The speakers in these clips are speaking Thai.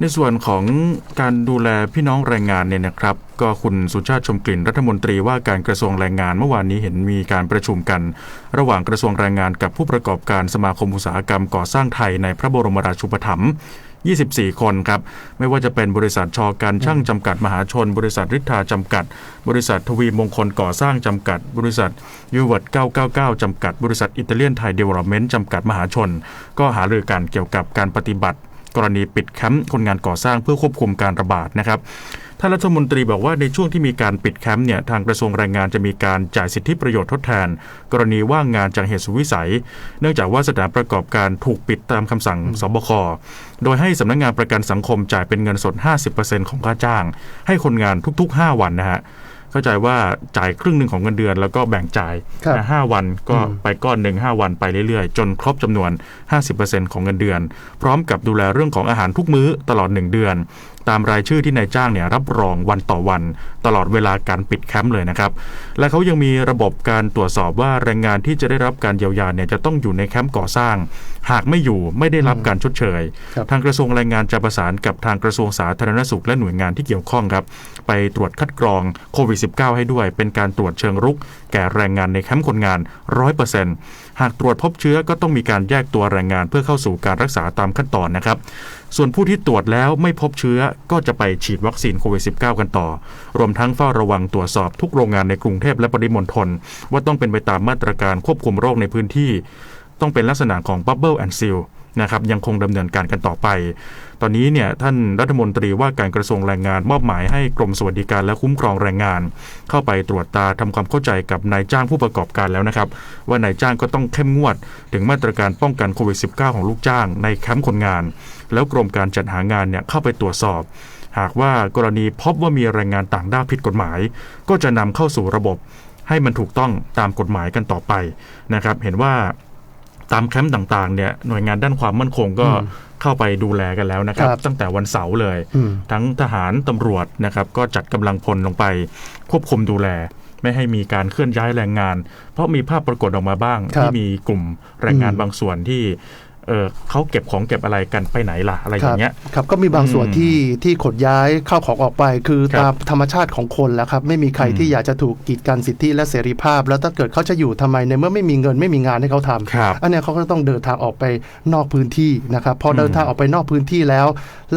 ในส่วนของการดูแลพี่น้องแรงงานเนี่ยนะครับ ก็คุณสุชาติชมกลิ่นรัฐมนตรีว่าการกระทรวงแรงงานเมื่อวานนี้เห็นมีการประชุมกัน ระหว่างกระทรวงแรงงานกับผู้ประกอบการสมาคมอุตสาหกรรมก่อสร้างไทยในพระบรมราชูปถัมภ์24 คนครับ ไม่ว่าจะเป็นบริษัทชอการช่างจำกัดมหาชน บริษัทริทธาจำกัด บริษัททวีมงคลก่อสร้างจำกัด บริษัทยูเวิร์ด999 จำกัด บริษัทอิตาเลียนไทยเดเวลลอปเมนต์จำกัดมหาชน ก็หารือกันเกี่ยวกับการปฏิบัติ กรณีปิดแคมป์คนงานก่อสร้างเพื่อควบคุมการระบาดนะครับท่านรัฐมนตรีบอกว่าในช่วงที่มีการปิดแคมป์เนี่ยทางกระทรวงแรงงานจะมีการจ่ายสิทธิประโยชน์ทดแทน กรณีว่างงานจากเหตุสุวิสัย เนื่องจากว่าสถานประกอบการถูกปิดตามคำสั่งสบคโดยให้สำนักงานประกันสังคมจ่ายเป็นเงินสด 50%ของค่าจ้าง ให้คนงานทุก ๆ 5 วันนะฮะ เข้าใจว่าจ่ายครึ่งหนึ่งของเงินเดือน แล้วก็แบ่งจ่ายครับนะห้าวันก็อืมไปก้อนหนึ่งห้าวันไปเรื่อยๆ จนครบจำนวน 50%ของเงินเดือน พร้อมกับดูแลเรื่องของอาหารทุกมื้อตลอด 1 เดือน ตามรายชื่อที่นายจ้างเนี่ยรับรองวันต่อวัน ตลอดเวลาการปิดแคมป์เลยนะครับ และเขายังมีระบบการตรวจสอบว่าแรงงานที่จะได้รับการเยียวยาเนี่ยจะต้องอยู่ในแคมป์ก่อสร้าง หากไม่อยู่ไม่ได้รับการชดเชยครับทางกระทรวงแรงงานจะประสานกับทางกระทรวงสาธารณสุขและหน่วยงานที่เกี่ยวข้องครับ ไปตรวจคัดกรองโควิด -19 ให้ด้วย เป็นการตรวจเชิงรุก แก่แรงงานในแคมป์คนงาน 100% หากตรวจพบเชื้อก็ต้องมีการแยกตัวแรงงานเพื่อเข้าสู่การรักษาตามขั้นตอนนะครับ ส่วนผู้ที่ตรวจแล้วไม่พบเชื้อก็จะไปฉีดวัคซีนโควิด -19 กันต่อ รวมทั้งเฝ้าระวังตรวจสอบทุกโรงงานในกรุงเทพและปริมณฑลว่าต้องเป็นไปตามมาตรการควบคุมโรคในพื้นที่ ต้องเป็นลักษณะของบับเบิลแอนด์ซิล นะครับยังคงดำเนินการกันต่อไป ตอนนี้เนี่ยท่านรัฐมนตรีว่าการกระทรวงแรงงานมอบหมายให้กรมสวัสดิการและคุ้มครองแรงงาน เข้าไปตรวจตาทำความเข้าใจกับนายจ้างผู้ประกอบการแล้วนะครับ ว่านายจ้างก็ต้องเข้มงวด ถึงมาตรการป้องกันโควิด -19 ของลูกจ้างในแคมป์คนงาน แล้วกรมการจัดหางานเนี่ยเข้าไปตรวจสอบ หากว่ากรณีพบว่ามีแรงงานต่างด้าวผิดกฎหมาย ก็จะนำเข้าสู่ระบบให้มันถูกต้องตามกฎหมายกันต่อไปนะครับ เห็นว่า ตามแคมป์ต่างๆเนี่ยหน่วยงานด้านความมั่นคงก็อืมเข้าไปดูแลกันแล้วนะครับครับตั้งแต่วันเสาร์เลยอืมทั้งทหารตำรวจนะครับ ก็จัดกำลังพลลงไปควบคุมดูแล ไม่ให้มีการเคลื่อนย้ายแรงงาน เพราะมีภาพปรากฏออกมาบ้างครับที่มีกลุ่มแรงงานอืมบางส่วนที่ เออเขาเก็บของเก็บอะไรกันไปไหนล่ะอะไรอย่างเงี้ยครับก็มีบางส่วนอืมที่ที่ขนย้ายเข้าของออกไป คือครับตามธรรมชาติของคนแล้วครับไม่มีใครอืมที่อยากจะถูกกีดกันสิทธิและเสรีภาพ แล้วถ้าเกิดเขาจะอยู่ทำไมในเมื่อไม่มีเงินไม่มีงานให้เขาทำครับอันเนี้ยเขาก็ต้องเดินทางออกไปนอกพื้นที่นะครับพออมเดินทางออกไปนอกพื้นที่แล้ว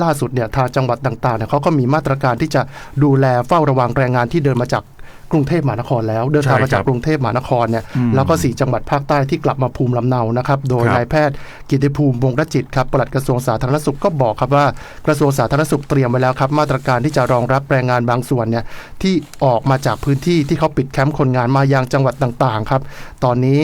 ล่าสุดเนี่ยทางจังหวัดต่างๆเนี่ยเขาก็มีมาตรการที่จะดูแลเฝ้าระวังแรงงานที่เดินมาจาก กรุงเทพมหานครแล้ว เดินทางมาจากกรุงเทพมหานครเนี่ยอืมแล้วก็สี่จังหวัดภาคใต้ที่กลับมาภูมิลำเนานะครับ โดยครับนายแพทย์กิติภูมิวงศ์รจิตครับปลัดกระทรวงสาธารณสุขก็บอกครับว่ากระทรวงสาธารณสุขเตรียมไว้แล้วครับ มาตรการที่จะรองรับแรงงานบางส่วนเนี่ยที่ออกมาจากพื้นที่ที่เขาปิดแคมป์คนงานมายังจังหวัดต่างๆครับ ตอนนี้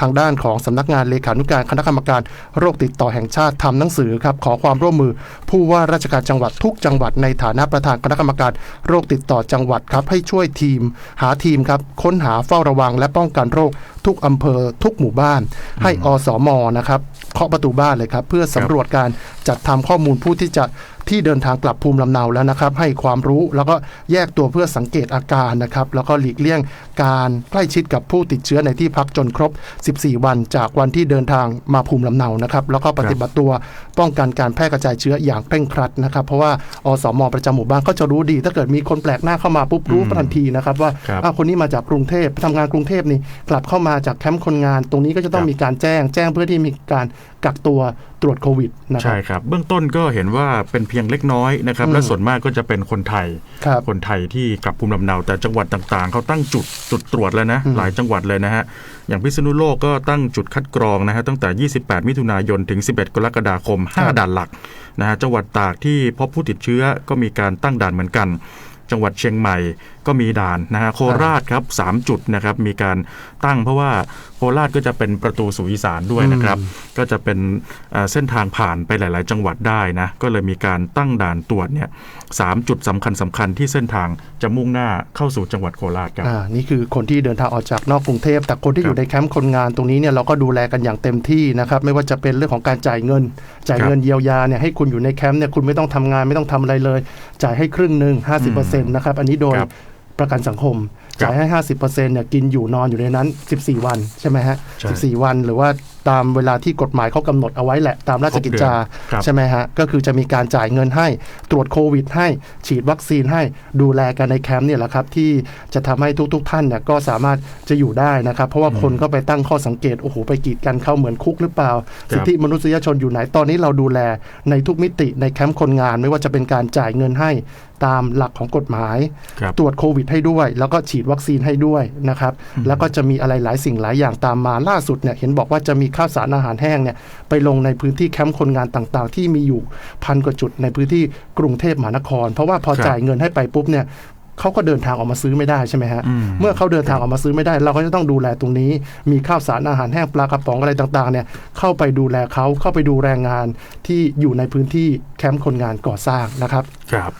ทางด้านของสำนักงานเลขานุการคณะกรรมการโรคติดต่อแห่งชาติทำหนังสือครับขอความร่วมมือ ผู้ว่าราชการจังหวัดทุกจังหวัดในฐานะประธานคณะกรรมการโรคติดต่อจังหวัดครับให้ช่วยทีม หาทีมครับค้นหาเฝ้าระวัง และป้องกันโรคทุกอำเภอทุกหมู่บ้าน ให้อสมนะครับเคาะประตูบ้านเลยครับ เพื่อสำรวจการจัดทำข้อมูลผู้ที่จะ ที่เดินทางกลับภูมิลำเนาแล้วนะครับ ให้ความรู้แล้วก็แยกตัวเพื่อสังเกตอาการนะครับแล้วก็หลีกเลี่ยงการใกล้ชิดกับผู้ติดเชื้อในที่พักจนครบ 14 วันจากวันที่เดินทางมาภูมิลำเนานะครับแล้วก็ปฏิบัติตัวป้องกันการแพร่กระจายเชื้ออย่างเคร่งครัดนะครับเพราะว่าอสมประจำหมู่บ้านก็จะรู้ดี ถ้าเกิดมีคนแปลกหน้าเข้ามาปุ๊บรู้อืมทันทีนะครับว่าครับอะคนนี้มาจากกรุงเทพทำงานกรุงเทพนี่กลับเข้ามาจากแคมป์คนงาน ตรงนี้ก็จะต้องครับมีการแจ้งแจ้งเพื่อที่มีการ กักตัวตรวจโควิดนะครัใช่ครับ เบื้องต้นก็เห็นว่าเป็นเพียงเล็กน้อยนะครับอืมและส่วนมากก็จะเป็นคนไทยครับคนไทยที่กลับภูมิลำเนาแต่จังหวัดต่างๆ เขาตั้งจุดจุดตรวจแล้วนะอืมหลายจังหวัดเลยนะฮะ อย่างพิษณุโลกก็ตั้งจุดคัดกรองนะฮะตั้งแต่ 28 มิถุนายนถึง 11 กรกฎาคม 5 ด่านหลักนะฮะจังหวัดตากที่พบผู้ติดเชื้อก็มีการตั้งด่านเหมือนกัน จังหวัดเชียงใหม่ ก็มีด่านนะฮะโคราชครับสามจุดนะครับมีการตั้งเพราะว่าโคราชก็จะเป็นประตูสู่อีสานด้วยนะครับ ก็จะเป็นเอ่อเส้นทางผ่านไปหลาย ๆ จังหวัดได้นะก็เลยมีการตั้งด่านตรวจเนี่ยสามจุดสำคัญสำคัญที่เส้นทางจะมุ่งหน้าเข้าสู่จังหวัดโคราชครับอ่านี่คือคนที่เดินทางออกจากนอกกรุงเทพ แต่คนที่ครับอยู่ในแคมป์คนงานตรงนี้เนี่ยเราก็ดูแลกันอย่างเต็มที่นะครับไม่ว่าจะเป็นเรื่องของการจ่ายเงิน จ่ายครับเงินเยียวยาเนี่ยให้คุณอยู่ในแคมป์เนี่ยคุณไม่ต้องทำงานไม่ต้องทำอะไรเลย จ่ายให้ครึ่งหนึ่ง50%นะครับอันนี้โดยครับ ประกันสังคมครับจ่ายให้ 50%เนี่ยกินอยู่นอนอยู่ในนั้น 14 วันใช่ไหมฮะใช่14 วันหรือว่า ตามเวลาที่กฎหมายเขากำหนดเอาไว้แหละตามราชกิจจาครับใช่ไหมฮะก็คือจะมีการจ่ายเงินให้ตรวจโควิด ให้ฉีดวัคซีนให้ดูแลกันในแคมป์เนี่ยแหละครับที่จะทำให้ทุก ๆ ท่านเนี่ยก็สามารถจะอยู่ได้นะครับ เพราะว่าคนก็ไปตั้งข้อสังเกตโอ้โหไปกีดกันเข้าเหมือนคุกหรือเปล่า สิทธิมนุษยชนอยู่ไหนตอนนี้เราดูแลในทุกมิติในแคมป์คนงาน ไม่ว่าจะเป็นการจ่ายเงินให้ตามหลักของกฎหมายครับตรวจโควิดให้ด้วย แล้วก็ฉีดวัคซีนให้ด้วยนะครับแล้วก็จะมีอะไรหลายสิ่งหลายอย่างตามมาล่าสุดเนี่ยเห็นบอกว่าจะมีข้าวสารอาหารแห้งเนี่ยไปลงในพื้นที่แคมป์คนงานต่างๆ ที่มีอยู่พันกว่าจุดในพื้นที่กรุงเทพมหานคร เพราะว่าพอครับจ่ายเงินให้ไปปุ๊บเนี่ยเขาก็เดินทางออกมาซื้อไม่ได้ใช่ไหมฮะอืมเมื่อเขาเดินทางออกมาซื้อไม่ได้ เราก็จะต้องดูแลตรงนี้ มีข้าวสารอาหารแห้งปลากระป๋องอะไรต่างๆ เนี่ยเข้าไปดูแลเขาเข้าไปดูแรงงานที่อยู่ในพื้นที่แคมป์คนงานก่อสร้างนะครับ ครับ